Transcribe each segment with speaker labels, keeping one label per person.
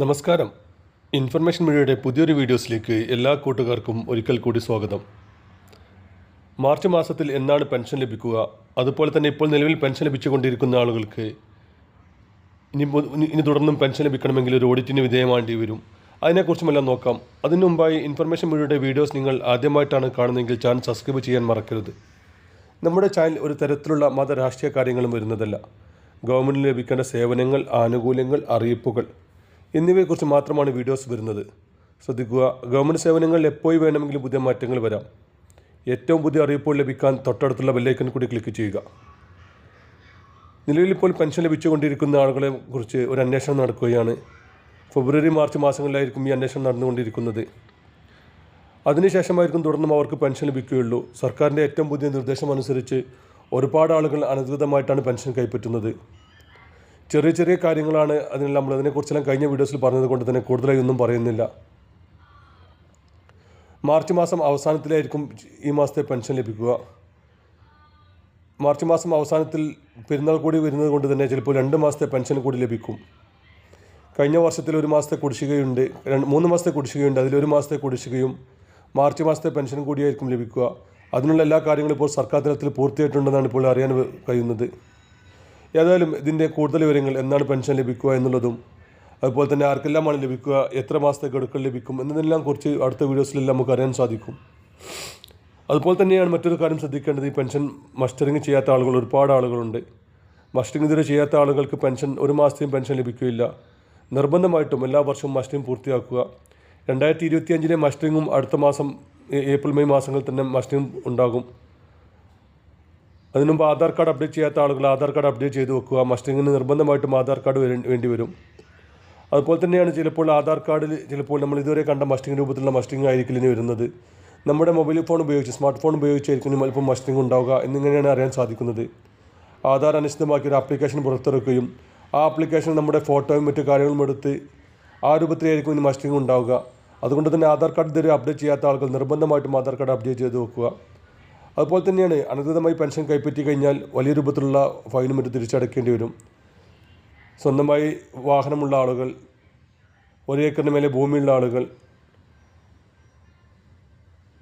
Speaker 1: നമസ്കാരം. ഇൻഫർമേഷൻ മീഡിയയുടെ പുതിയൊരു വീഡിയോസിലേക്ക് എല്ലാ കൂട്ടുകാർക്കും ഒരിക്കൽ കൂടി സ്വാഗതം. മാർച്ച് മാസത്തിൽ എന്നാണ് പെൻഷൻ ലഭിക്കുക? അതുപോലെ തന്നെ ഇപ്പോൾ നിലവിൽ പെൻഷൻ ലഭിച്ചുകൊണ്ടിരിക്കുന്ന ആളുകൾക്ക് ഇനി ഇനി തുടർന്നും പെൻഷൻ ലഭിക്കണമെങ്കിൽ ഒരു ഓഡിറ്റിന് വിധേയമാണ്ടി വരും. അതിനെക്കുറിച്ചുമെല്ലാം നോക്കാം. അതിനു മുമ്പായി ഇൻഫർമേഷൻ മീഡിയയുടെ വീഡിയോസ് നിങ്ങൾ ആദ്യമായിട്ടാണ് കാണുന്നതെങ്കിൽ ചാനൽ സബ്സ്ക്രൈബ് ചെയ്യാൻ മറക്കരുത്. നമ്മുടെ ചാനൽ ഒരു തരത്തിലുള്ള മത രാഷ്ട്രീയ കാര്യങ്ങളും വരുന്നതല്ല. ഗവൺമെന്റിന് ലഭിക്കേണ്ട സേവനങ്ങൾ ആനുകൂല്യങ്ങൾ അറിയിപ്പുകൾ എന്നിവയെക്കുറിച്ച് മാത്രമാണ് വീഡിയോസ് വരുന്നത്. ശ്രദ്ധിക്കുക ഗവൺമെന്റ് സേവനങ്ങളിൽ എപ്പോഴും വേണമെങ്കിലും പുതിയ മാറ്റങ്ങൾ വരാം. ഏറ്റവും പുതിയ അറിയിപ്പുകൾ ലഭിക്കാൻ തൊട്ടടുത്തുള്ള ബെല്ലൈക്കൻ കൂടി ക്ലിക്ക് ചെയ്യുക. നിലവിലിപ്പോൾ പെൻഷൻ ലഭിച്ചുകൊണ്ടിരിക്കുന്ന ആളുകളെ കുറിച്ച് ഒരു അന്വേഷണം നടക്കുകയാണ്. ഫെബ്രുവരി മാർച്ച് മാസങ്ങളിലായിരിക്കും ഈ അന്വേഷണം നടന്നുകൊണ്ടിരിക്കുന്നത്. അതിനുശേഷമായിരിക്കും തുടർന്നും അവർക്ക് പെൻഷൻ ലഭിക്കുകയുള്ളൂ. സർക്കാരിന്റെ ഏറ്റവും പുതിയ നിർദ്ദേശം അനുസരിച്ച് ഒരുപാട് ആളുകൾ അനധികൃതമായിട്ടാണ് പെൻഷൻ കൈപ്പറ്റുന്നത്. ചെറിയ ചെറിയ കാര്യങ്ങളാണ് അതിന് നമ്മൾ അതിനെക്കുറിച്ചെല്ലാം കഴിഞ്ഞ വീഡിയോസിൽ പറഞ്ഞത് കൊണ്ട് തന്നെ കൂടുതലായി ഒന്നും പറയുന്നില്ല. മാർച്ച് മാസം അവസാനത്തിലായിരിക്കും ഈ മാസത്തെ പെൻഷൻ ലഭിക്കുക. മാർച്ച് മാസം അവസാനത്തിൽ പെരുന്നാൾ കൂടി വരുന്നത് കൊണ്ട് തന്നെ ചിലപ്പോൾ രണ്ട് മാസത്തെ പെൻഷൻ കൂടി ലഭിക്കും. കഴിഞ്ഞ വർഷത്തിൽ ഒരു മാസത്തെ കുടിശ്ശികയുണ്ട് രണ്ട് മൂന്ന് മാസത്തെ കുടിശ്ശികയുണ്ട് അതിലൊരു മാസത്തെ കുടിശ്ശികയും മാർച്ച് മാസത്തെ പെൻഷൻ കൂടിയായിരിക്കും ലഭിക്കുക. അതിനുള്ള എല്ലാ കാര്യങ്ങളും ഇപ്പോൾ സർക്കാർ തലത്തിൽ പൂർത്തിയായിട്ടുണ്ടെന്നാണ് ഇപ്പോൾ അറിയാൻ കഴിയുന്നത്. ഏതായാലും ഇതിന്റെ കൂടുതൽ വിവരങ്ങൾ എന്നാണ് പെൻഷൻ ലഭിക്കുക എന്നുള്ളതും അതുപോലെ തന്നെ ആർക്കെല്ലാമാണ് ലഭിക്കുക എത്ര മാസത്തെ ഗഡുക്കൾ ലഭിക്കും എന്നതെല്ലാം കുറിച്ച് അടുത്ത വീഡിയോസിലെല്ലാം നമുക്ക് അറിയാൻ സാധിക്കും. അതുപോലെ തന്നെയാണ് മറ്റൊരു കാര്യം ശ്രദ്ധിക്കേണ്ടത് ഈ പെൻഷൻ മസ്റ്ററിങ് ചെയ്യാത്ത ആളുകൾ ഒരുപാട് ആളുകളുണ്ട്. മസ്റ്ററിങ് ഇതുവരെ ചെയ്യാത്ത ആളുകൾക്ക് പെൻഷൻ ഒരു മാസത്തെയും പെൻഷൻ ലഭിക്കുകയില്ല. നിർബന്ധമായിട്ടും എല്ലാ വർഷവും മസ്റ്ററിങ് പൂർത്തിയാക്കുക. രണ്ടായിരത്തി ഇരുപത്തി അഞ്ചിലെ മസ്റ്ററിങ്ങും അടുത്ത മാസം ഏപ്രിൽ മെയ് മാസങ്ങളിൽ തന്നെ മസ്റ്ററിങ് ഉണ്ടാകും. അതിനു മുമ്പ് ആധാർ കാർഡ് അപ്ഡേറ്റ് ചെയ്യാത്ത ആളുകൾ ആധാർ കാർഡ് അപ്ഡേറ്റ് ചെയ്ത് വെക്കുക മസ്റ്റിങ്ങിന് നിർബന്ധമായിട്ടും ആധാർ കാർഡ് വേണ്ടി വരും. അതുപോലെ തന്നെയാണ് ചിലപ്പോൾ ആധാർ കാർഡിൽ ചിലപ്പോൾ നമ്മൾ ഇതുവരെ കണ്ട മസ്റ്റിംഗ് രൂപത്തിലുള്ള മസ്റ്റിംഗ് ആയിരിക്കില്ല ഇനി വരുന്നത്. നമ്മുടെ മൊബൈൽ ഫോൺ ഉപയോഗിച്ച് സ്മാർട്ട് ഫോൺ ഉപയോഗിച്ചായിരിക്കും അല്പം മസ്റ്റിംഗ് ഉണ്ടാവുക എന്നിങ്ങനെയാണ് അറിയാൻ സാധിക്കുന്നത്. ആധാർ അനുസൃതമാക്കി ഒരു ആപ്ലിക്കേഷൻ പുറത്തിറക്കുകയും ആ ആപ്ലിക്കേഷൻ നമ്മുടെ ഫോട്ടോയും മറ്റു കാര്യങ്ങളും എടുത്ത് ആ രൂപത്തിലായിരിക്കും ഇനി മസ്റ്റിംഗ് ഉണ്ടാവുക. അതുകൊണ്ട് തന്നെ ആധാർ കാർഡ് ഇതുവരെ അപ്ഡേറ്റ് ചെയ്യാത്ത ആളുകൾ നിർബന്ധമായിട്ടും ആധാർ കാർഡ് അപ്ഡേറ്റ് ചെയ്ത് വെക്കുക. അതുപോലെ തന്നെയാണ് അനധികൃതമായി പെൻഷൻ കൈപ്പറ്റി കഴിഞ്ഞാൽ വലിയ രൂപത്തിലുള്ള ഫൈനും മറ്റും തിരിച്ചടക്കേണ്ടി വരും. സ്വന്തമായി വാഹനമുള്ള ആളുകൾ ഒരു ഏക്കറിന് മേലെ ഭൂമിയുള്ള ആളുകൾ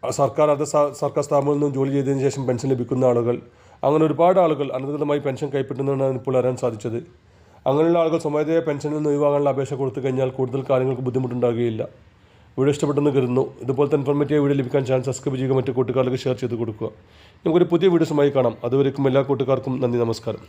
Speaker 1: സർക്കാർ അത് സർക്കാർ സ്ഥാപനങ്ങളിൽ നിന്നും ജോലി ചെയ്തതിന് ശേഷം പെൻഷൻ ലഭിക്കുന്ന ആളുകൾ അങ്ങനെ ഒരുപാട് ആളുകൾ അനധികൃതമായി പെൻഷൻ കൈപ്പറ്റുന്നതാണ് ഇപ്പോൾ അറിയാൻ സാധിച്ചത്. അങ്ങനെയുള്ള ആളുകൾ സ്വമേധയാ പെൻഷനിൽ നിന്ന് ഒഴിവാകാനുള്ള അപേക്ഷ കൊടുത്തു കഴിഞ്ഞാൽ കൂടുതൽ കാര്യങ്ങൾക്ക് ബുദ്ധിമുട്ടുണ്ടാകുകയില്ല. വീഡിയോ ഇഷ്ടപ്പെട്ടെന്ന് കരുതുന്നു. ഇതുപോലത്തെ ഇൻഫോർമേറ്റീവ് വീഡിയോ ലഭിക്കാൻ ചാനൽ സബ്സ്ക്രൈബ് ചെയ്യുക മറ്റു കൂട്ടുകാർക്ക് ഷെയർ ചെയ്ത് കൊടുക്കുക. നമുക്കൊരു പുതിയ വീഡിയോസുമായി കാണാം. അതുവരേക്കും എല്ലാ കൂട്ടുകാർക്കും നന്ദി നമസ്കാരം.